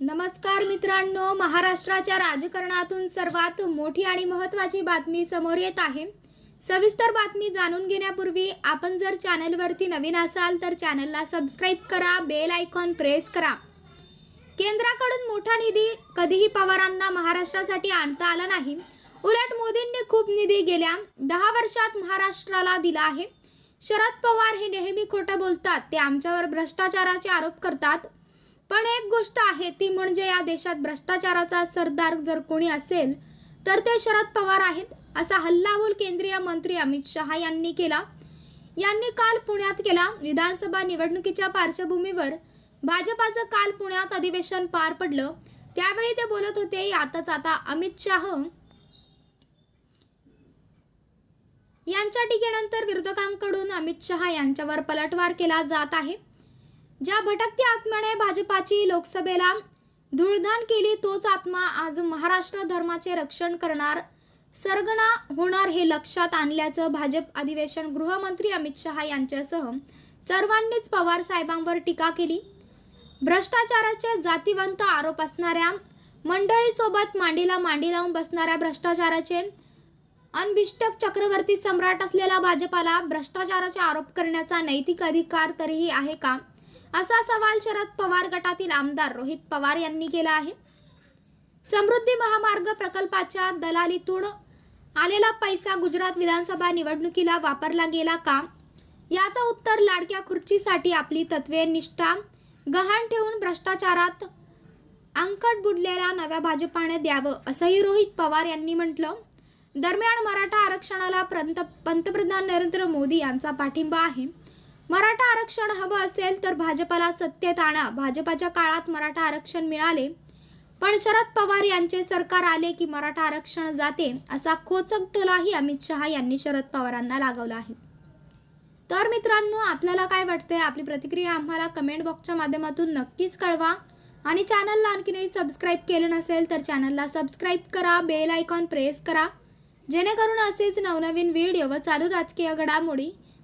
नमस्कार मित्रांनो महाराष्ट्राच्या राजकारणातून सर्वात मोठी आणि महत्त्वाची बातमी समोर येत आहे. सविस्तर बातमी जाणून घेण्यापूर्वी आपण जर चॅनलवरती नवीन असाल तर चॅनलला सबस्क्राईब करा बेल आयकॉन प्रेस करा. केंद्राकडून मोठा निधी कधीही पवारांना महाराष्ट्रासाठी आणता आला नाही. उलट मोदींनी खूप निधी गेल्या दहा वर्षात महाराष्ट्राला दिला आहे. शरद पवार हे नेहमी खोटं बोलतात ते आमच्यावर भ्रष्टाचाराचे आरोप करतात. पण एक गोष्ट आहे ती म्हणजे या देशात भ्रष्टाचाराचा सरदार जर कोणी असेल तर ते शरद पवार आहेत असा हल्लाबोल केंद्रीय मंत्री अमित शहा यांनी केला. यांनी काल पुण्यात केला विधानसभा निवडणुकीच्या पार्श्वभूमीवर. भाजपाचं काल पुण्यात अधिवेशन पार पडलं. त्यावेळी ते बोलत होते यातच आता अमित शाह यांच्या टीकेनंतर विरोधकांकडून अमित शहा यांच्यावर पलटवार केला जात आहे. ज्या भटकत्या आत्म्याने भाजपाची लोकसभेला धूळधान केली तोच आत्मा आज महाराष्ट्र धर्माचे रक्षण करणार सरगणा होणार हे लक्षात आणल्याचं भाजप अधिवेशन गृहमंत्री अमित शहा यांच्यासह सर्वांनीच पवार साहेबांवर टीका केली. भ्रष्टाचाराचे जातीवंत आरोप असणाऱ्या मंडळीसोबत मांडीला मांडी लावून बसणाऱ्या भ्रष्टाचाराचे अनभिष्टक चक्रवर्ती सम्राट असलेल्या भाजपाला भ्रष्टाचाराचे आरोप करण्याचा नैतिक अधिकार तरीही आहे का? असा सवाल शरद पवार गटातील आमदार रोहित पवार यांनी केला आहे. समृद्धी महामार्ग प्रकल्पाच्या दलालीतून आलेला पैसा गुजरात विधानसभा निवडणुकीला वापरला गेला का? याचं उत्तर लाडक्या खुर्चीसाठी आपली तत्वे निष्ठा गहाण ठेवून भ्रष्टाचारात अंकट बुडलेल्या नव्या भाजपाने द्यावं असंही रोहित पवार यांनी म्हटलं. दरम्यान मराठा आरक्षणाला पंत पंतप्रधान नरेंद्र मोदी यांचा पाठिंबा आहे. मराठा आरक्षण हवं असेल तर भाजपाला सत्तेत आणा. भाजपाच्या काळात मराठा आरक्षण मिळाले. पण शरद पवार यांचे सरकार आले की मराठा आरक्षण जाते असा खोचक टोलाही अमित शहा यांनी शरद पवारांना लागवला आहे. तर मित्रांनो आपल्याला काय वाटतंय? आपली प्रतिक्रिया आम्हाला कमेंट बॉक्सच्या माध्यमातून नक्कीच कळवा. आणि चॅनलला आणखीनही सबस्क्राईब केलं नसेल तर चॅनलला सबस्क्राईब करा. बेल आयकॉन प्रेस करा. जेणेकरून असेच नवनवीन व्हिडिओ व चालू राजकीय घडामोडी